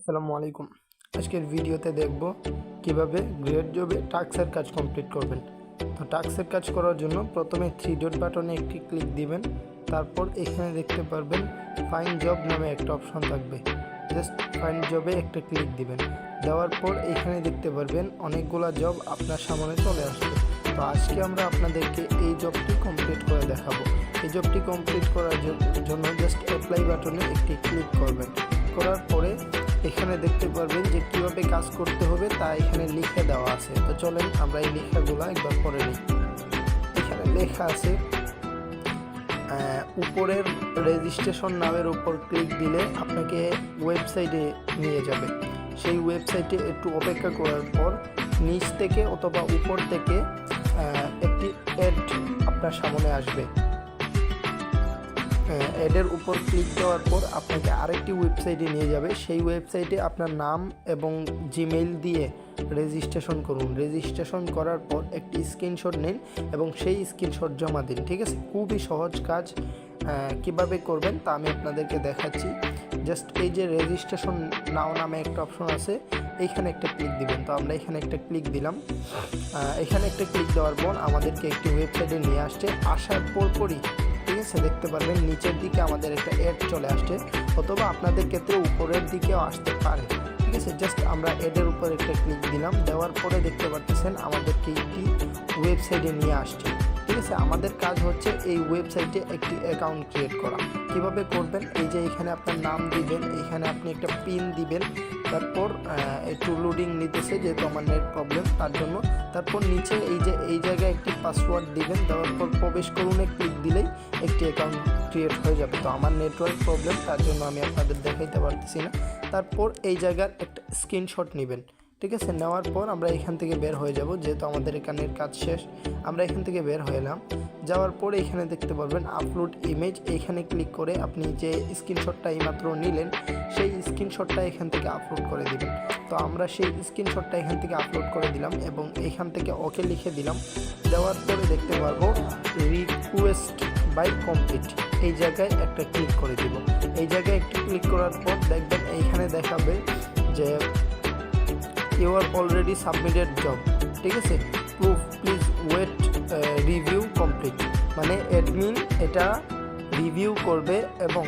আসসালামু আলাইকুম। আজকের ভিডিওতে দেখব কীভাবে গ্রেড জবে টাক্সের কাজ কমপ্লিট করবেন। তো টাক্সের কাজ করার জন্য প্রথমে থ্রি ডট বাটনে একটি ক্লিক দিবেন। তারপর এখানে দেখতে পারবেন ফাইন জব নামে একটা অপশন থাকবে। জাস্ট ফাইন জবে একটা ক্লিক দিবেন। দেওয়ার পর এখানে দেখতে পারবেন অনেকগুলা জব আপনার সামনে চলে আসবে। তো আজকে আমরা আপনাদেরকে এই জবটি কমপ্লিট করে দেখাবো। এই জবটি কমপ্লিট করার জন্য জাস্ট অ্যাপ্লাই বাটনে একটি ক্লিক করবেন। করার পরে এখানে দেখতে পারবেন যে কীভাবে কাজ করতে হবে তা এখানে লিখে দেওয়া আছে। তো চলেন আমরা এই লেখাগুলো একবার পরে নিই। এখানে লেখা আছে উপরের রেজিস্ট্রেশন নামের উপর ক্লিক দিলে আপনাকে ওয়েবসাইটে নিয়ে যাবে। সেই ওয়েবসাইটে একটু অপেক্ষা করার পর নিচ থেকে অথবা উপর থেকে একটি অ্যাড আপনার সামনে আসবে। অ্যাডের উপর ক্লিক দেওয়ার পর আপনাকে আরেকটি ওয়েবসাইটে নিয়ে যাবে। সেই ওয়েবসাইটে আপনার নাম এবং জিমেইল দিয়ে রেজিস্ট্রেশন করুন। রেজিস্ট্রেশন করার পর একটি স্ক্রিনশট নিন এবং সেই স্ক্রিনশট জমা দিন, ঠিক আছে? খুবই সহজ কাজ কীভাবে করবেন তা আমি আপনাদেরকে দেখাচ্ছি। জাস্ট এই যে রেজিস্ট্রেশন নাও নামে একটা অপশন আছে, এইখানে একটা ক্লিক দিবেন। তো আমরা এখানে একটা ক্লিক দিলাম। এখানে একটা ক্লিক দেওয়ার পর আমাদেরকে একটি ওয়েবসাইটে নিয়ে আসছে। আসার পরপরই ঠিক আছে দেখতে পারবেন, নিচের দিকে আমাদের একটা এড চলে আসছে, অথবা আপনাদের ক্ষেত্রে উপরের দিকেও আসতে পারে। ঠিক আছে? জাস্ট আমরা এডের উপর একটা ক্লিক দিলাম, দেওয়ার পরে দেখতে পাচ্ছেন আমাদেরকে একটি ওয়েবসাইটে নিয়ে আসছে। ঠিক আছে? আমাদের কাজ হচ্ছে এই ওয়েবসাইটে একটি অ্যাকাউন্ট ক্রিয়েট করা। কীভাবে করবেন? এই যে এখানে আপনার নাম দিবেন, এখানে আপনি একটা পিন দিবেন, তারপর একটু লোডিং নিতেছে যেহেতু আমার নেট প্রবলেম তার জন্য। তারপর নিচে এই যে, এই জায়গায় একটি পাসওয়ার্ড দিবেন দেওয়ার পর প্রবেশ করুনে ক্লিক দিলেই একটি অ্যাকাউন্ট ক্রিয়েট হয়ে যাবে। তো আমার নেটওয়ার্ক প্রবলেম তার জন্য আমি আপনাদের দেখাইতে পারতেছি না। তারপর এই জায়গার একটা স্ক্রিনশট নেবেন। ঠিক আছে? নেওয়ার পর আমরা এখান থেকে বের হয়ে যাব, যেহেতু আমাদের এখানের কাজ শেষ। আমরা এখান থেকে বের হয়ে এলাম। যাওয়ার পরে এখানে দেখতে পারবেন আপলোড ইমেজ এইখানে ক্লিক করে আপনি যে স্ক্রিনশটটা এইমাত্র নিলেন, সেই স্ক্রিনশটটা এখান থেকে আপলোড করে দিবেন। তো আমরা সেই স্ক্রিনশটটা এখান থেকে আপলোড করে দিলাম এবং এখান থেকে ওকে লিখে দিলাম। দেওয়ার পরে দেখতে পারব রিকোয়েস্ট বাই কমপ্লিট এই জায়গায় একটা ক্লিক করে দিব। এই জায়গায় একটু ক্লিক করার পর দেখবেন এইখানে দেখাবে যে you are already submitted job, ঠিক আছে? Proof please wait review complete মানে অ্যাডমিন এটা রিভিউ করবে এবং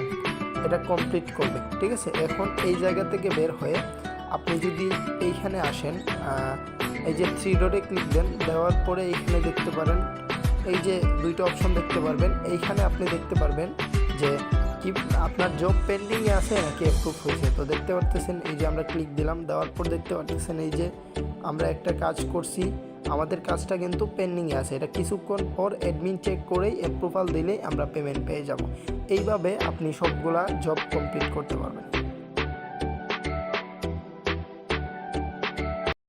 এটা কমপ্লিট করবে, ঠিক আছে? এখন এই জায়গা থেকে বের হয়ে আপনি যদি এইখানে আসেন এই যে থ্রি ডটে ক্লিক দেন, দেওয়ার পরে এইখানে দেখতে পারেন, এই যে দুইটা অপশন দেখতে পারবেন। এইখানে আপনি দেখতে পারবেন যে কি আপনার জব পেন্ডিংয়ে আছে নাকি অ্যাপ্রুভ হয়েছে? তো দেখতে পারতেছেন, এই যে আমরা ক্লিক দিলাম, দেওয়ার পর দেখতে পারতেছেন এই যে আমরা একটা কাজ করছি, আমাদের কাজটা কিন্তু পেন্ডিংয়ে আছে। এটা কিছুক্ষণ পর অ্যাডমিন চেক করেই অ্যাপ্রুভাল দিলেই আমরা পেমেন্ট পেয়ে যাব। এইভাবে আপনি সবগুলা জব কমপ্লিট করতে পারবেন।